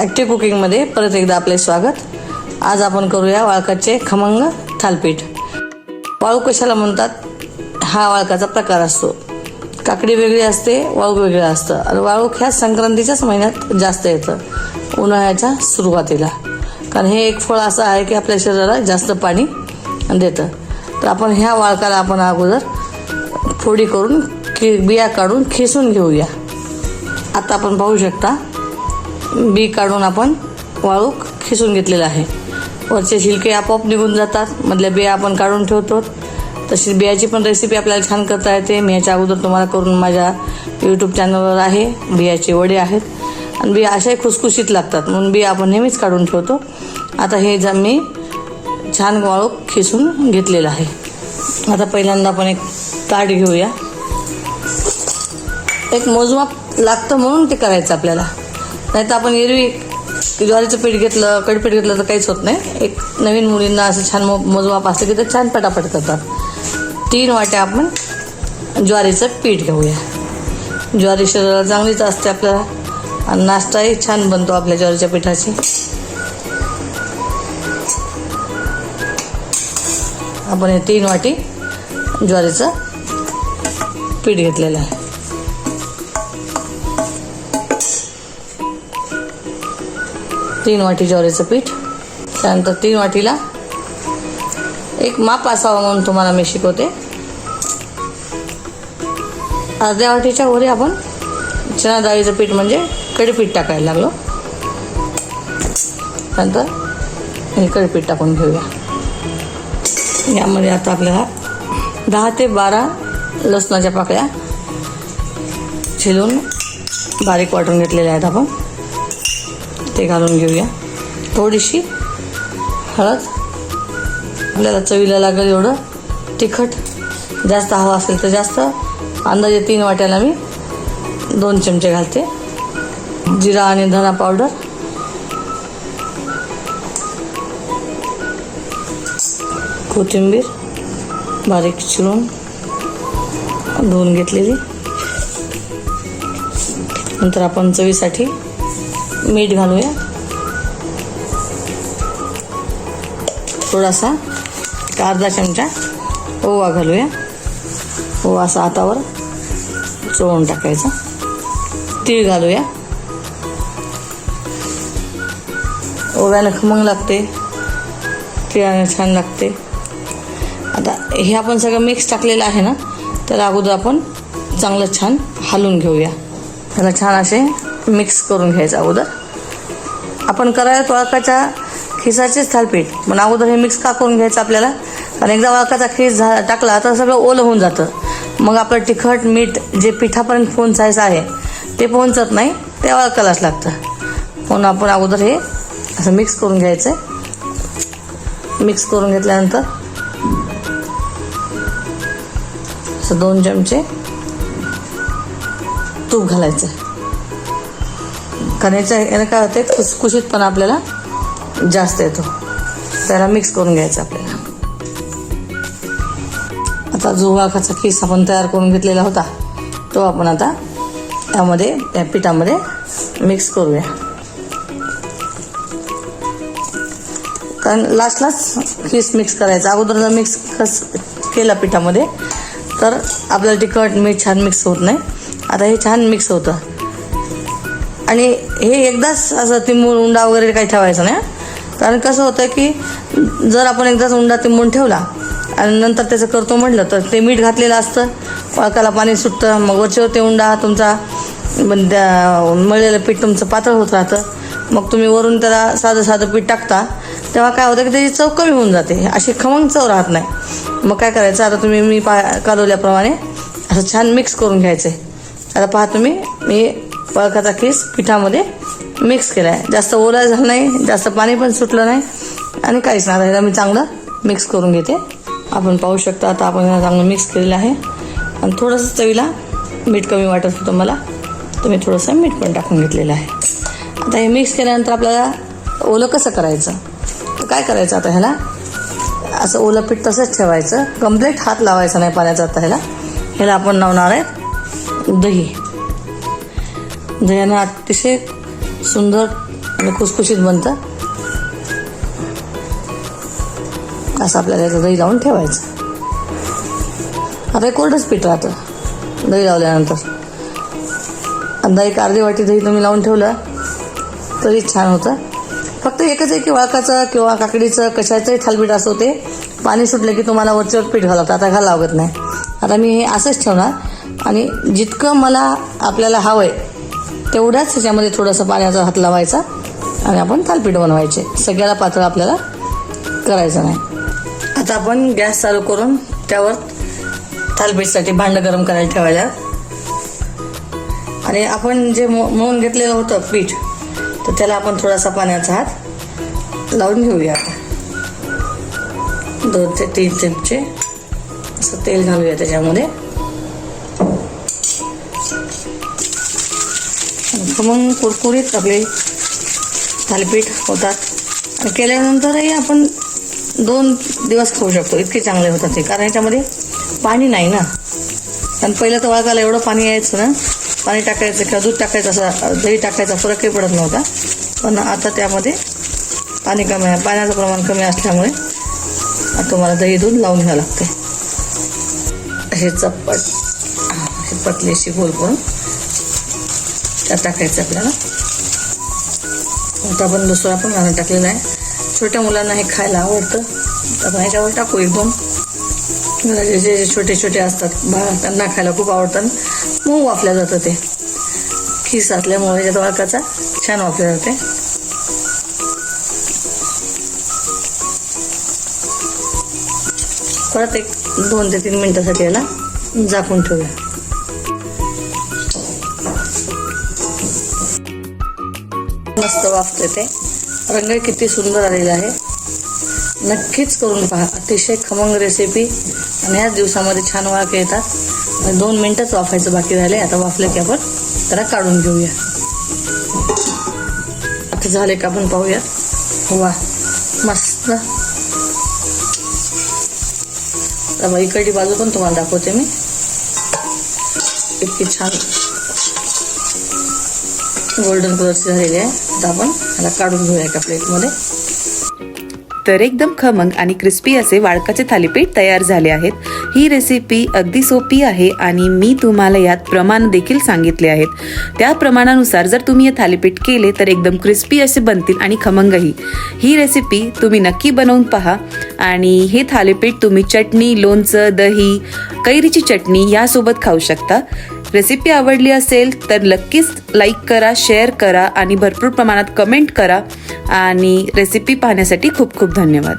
Active कुकिंगमध्ये परत एकदा आपले स्वागत. आज आपण करूया वाळकाचे खमंग थालपीठ. वाळू कशाला म्हणतात? हा वाळकाचा प्रकार असतो. काकडी वेगळी असते वाळू वेगळं असतं. आणि वाळूक ह्या संक्रांतीच्याच महिन्यात जास्त येतं. उन्हाळ्याच्या सुरुवातीला. कारण हे एक फळ असं आहे की आपल्या शरीराला जास्त पाणी देतं. तर आपण ह्या वाळकाला आपण अगोदर फोडी करून खि बिया काढून खिसून घेऊया. आता आपण पाहू शकता. बी काढून आपण वाळू खिसून घेतलेला आहे. वरचे छिलके आपोआप निघून जातात. मधल्या बिया आपण काढून ठेवतो. तशी बियाची पण रेसिपी आपल्याला छान करता येते. मी याच्या अगोदर तुम्हाला करून माझ्या यूट्यूब चॅनलवर आहे. बियाचे वडे आहेत. आणि बिया अशाही खुसखुशीत लागतात. म्हणून बिया आपण नेहमीच काढून ठेवतो. आता हे जा मी छान वाळू खिसून घेतलेलं आहे. आता पहिल्यांदा आपण एक ताट घेऊया. एक मोजमाप लागतं म्हणून ते करायचं आपल्याला. नाही तर आपण एरवी ज्वारीचं पीठ घेतलं कडपीठ घेतलं तर काहीच होत नाही. एक नवीन मुलींना असं छान मोजमाप असतं की ते छान पटापट करतात. तीन वाट्या आपण ज्वारीचं पीठ घेऊया. ज्वारी शरीराला चांगलीच असते आपल्याला. आणि नाश्ताही छान बनतो आपल्या ज्वारीच्या पिठाची. आपण हे तीन वाटी ज्वारीचं पीठ घेतलेलं आहे. तीन वाटी ज्वारीचं पीठ त्यानंतर तीन वाटीला एक माप असावा म्हणून तुम्हाला मी शिकवते. अर्ध्या वाटीच्या वरी आपण चना डाळीचं पीठ म्हणजे कडीपीठ टाकायला लागलो. नंतर हे कडीपीठ टाकून घेऊया. यामध्ये आता आपल्याला दहा ते बारा लसणाच्या पाकळ्या छिलून बारीक वाटून घेतलेल्या आहेत आपण. ते घालून घेऊया. थोडीशी हळद. आपल्याला चवीला लागेल एवढं. तिखट. जास्त हवं असेल तर जास्त. अंदाजे तीन वाट्याला मी दोन चमचे घालते. जिरा आणि धना पावडर. कोथिंबीर. बारीक चिरून धुवून घेतलेली. नंतर आपण चवीसाठी मीठ घालूया. थोडासा अर्धा चमचा ओवा घालूया. ओवा असा हातावर चोळून टाकायचा. तीळ घालूया. ओव्यानं खमंग लागते. तिळाने छान लागते. आता हे आपण सगळं मिक्स टाकलेलं आहे ना तर अगोदर आपण चांगलं छान हलवून घेऊया. त्याला छान असे मिक्स करून घ्यायचं अगोदर. आपण करायला वळकाच्या खिसाचेच थालपीठ मग अगोदर हे मिक्स का करून घ्यायचं आपल्याला? कारण एकदा वळकाचा खीस झा टाकला तर सगळं ओलं होऊन जातं. मग आपलं तिखट मीठ जे पिठापर्यंत पोहोचायचं आहे ते पोहोचत नाही ते वळकालाच लागतं. म्हणून आपण अगोदर हे असं मिक्स करून घ्यायचं मिक्स करून घेतल्यानंतर असं दोन चमचे तूप घालायचं. कारण याच्या यानं काय होते खुसखुशीतपणा आपल्याला जास्त येतो. त्याला मिक्स करून घ्यायचा आपल्याला. आता जो वाघाचा केस आपण तयार करून घेतलेला होता तो आपण आता त्यामध्ये त्या पिठामध्ये मिक्स करूया. कारण लास्टलाच खीस मिक्स करायचा. अगोदर जर मिक्स कस केला पिठामध्ये तर आपल्याला तिखट मीठ छान मिक्स होत नाही. आता हे छान मिक्स होतं. आणि हे एकदाच असं तिंबून उंडा वगैरे काही ठेवायचं नाही कारण कसं होतं की जर आपण एकदाच उंडा तिंबून ठेवला आणि नंतर त्याचं करतो म्हटलं तर ते मीठ घातलेलं असतं. पाळकाला पाणी सुटतं मग वरच्यावर ते उंडा तुमचा मळलेलं पीठ तुमचं पातळ होत राहतं. मग तुम्ही वरून त्याला साधं साधं पीठ टाकता तेव्हा काय होतं की त्याची चव कमी होऊन जाते. अशी खमंग चव राहत नाही. मग काय करायचं आता तुम्ही मी पा कालवल्याप्रमाणे असं छान मिक्स करून घ्यायचं आहे आता पहा तुम्ही मी पळखाचा केस पिठामध्ये मिक्स केला आहे जास्त ओला झाला नाही जास्त पाणी पण सुटलं नाही आणि काहीच नाही. आता ह्याला मी चांगलं मिक्स करून घेते. आपण पाहू शकता आता आपण ह्याला चांगलं मिक्स केलेलं आहे. आणि थोडंसं चवीला मीठ कमी वाटत होतं मला. तर मी थोडंसं मीठ पण टाकून घेतलेलं आहे. आता हे मिक्स केल्यानंतर आपल्याला ओलं कसं करायचं? तर काय करायचं आता ह्याला? असं ओलं पीठ तसंच ठेवायचं. कंप्लीट हात लावायचा नाही पाण्याचा आता ह्याला. ह्याला आपण लावणार आहे दही. दह्यानं अतिशय सुंदर आणि खुसखुशीत बनतं. असं आपल्याला याचं दही लावून ठेवायचं. आता कोरडंच पीठ राहतं. दही लावल्यानंतर. अंदा एक अर्धी वाटी दही तुम्ही लावून ठेवलं तरी छान होतं. फक्त एकच आहे की वाळकाचं किंवा काकडीचं कशाचंही थालपीठ असं होते पाणी सुटलं की तुम्हाला वरच्यावर पीठ घालावं आता घाला लागत नाही. आता मी हे असंच ठेवणार. आणि जितकं मला आपल्याला हवं आहे तेवढ्याच ह्याच्यामध्ये थोडंसं पाण्याचा हात लावायचा आणि आपण थालपीठ बनवायचे. सगळ्याला पातळ आपल्याला करायचं नाही. आता आपण गॅस चालू करून त्यावर थालपीठसाठी भांडं गरम करायला ठेवायला. आणि आपण जे मो मळून घेतलेलं होतं पीठ तर त्याला आपण थोडासा पाण्याचा हात लावून घेऊया. आता दोन ते तीन चमचे असं तेल घालूया त्याच्यामध्ये. मग कुरकुरीत आपले थालीपीठ होतात. आणि केल्यानंतरही आपण दोन दिवस खाऊ शकतो. इतके चांगले होतात ते. कारण याच्यामध्ये पाणी नाही ना. कारण पहिलं तर वाळकाला एवढं पाणी यायचं ना. पाणी टाकायचं किंवा दूध टाकायचं असा दही टाकायचा फरकही पडत नव्हता. पण आता त्यामध्ये पाणी कमी आहे. पाण्याचं प्रमाण कमी असल्यामुळे आता तुम्हाला दही दूध लावून घ्यावं लागते. हे चप्पट हे पतलीशी गोल करून त्यात टाकायचं आपल्याला. आता आपण दुसरं पण घालून टाकलेला आहे. छोट्या मुलांना हे खायला आवडतं. तर आपण ह्याच्यावर टाकू एक दोन जे जे छोटे छोटे असतात बाळा त्यांना खायला खूप आवडतं. मऊ वापल्या जातं ते. खीस असल्यामुळे याच्यात वाळकाचा छान वाफल्या जाते. परत एक दोन ते तीन मिनटासाठी याला झाकून ठेवूया. मस्त वाफते ते. रंग किती सुंदर आलेला आहे. नक्कीच करून पहा. अतिशय खमंग रेसिपी आणि ह्याच दिवसामध्ये छान वाफ येतात. आणि दोन मिनटंच वाफायचं बाकी राहिले. आता वाफलं की आपण त्याला काढून घेऊया. आता झाले का आपण पाहूया वा मस्त. आता इकडची बाजू पण तुम्हाला दाखवते मी. इतकी छान. गोल्डन कलरची झालेली आहे. आता आपण ह्याला काढून घेऊया एका प्लेटमध्ये तर एकदम खमंग आणि क्रिस्पी असे वाळकाचे थालीपीठ तयार झाले आहेत. ही रेसिपी अगदी सोपी आहे आणि मी तुम्हाला यात प्रमाण देखील सांगितले आहेत. त्या प्रमाणानुसार जर तुम्ही हे थालीपीठ केले तर एकदम क्रिस्पी असे बनतील आणि खमंगही. ही रेसिपी तुम्ही नक्की बनवून पहा आणि हे थालीपीठ तुम्ही चटणी लोणचं दही कैरीची चटणी यासोबत खाऊ शकता. रेसिपी आवडली असेल तर नक्कीच लाईक करा शेअर करा आणि भरपूर प्रमाणात कमेंट करा. आणि रेसिपी पाहण्यासाठी खूप खूप धन्यवाद.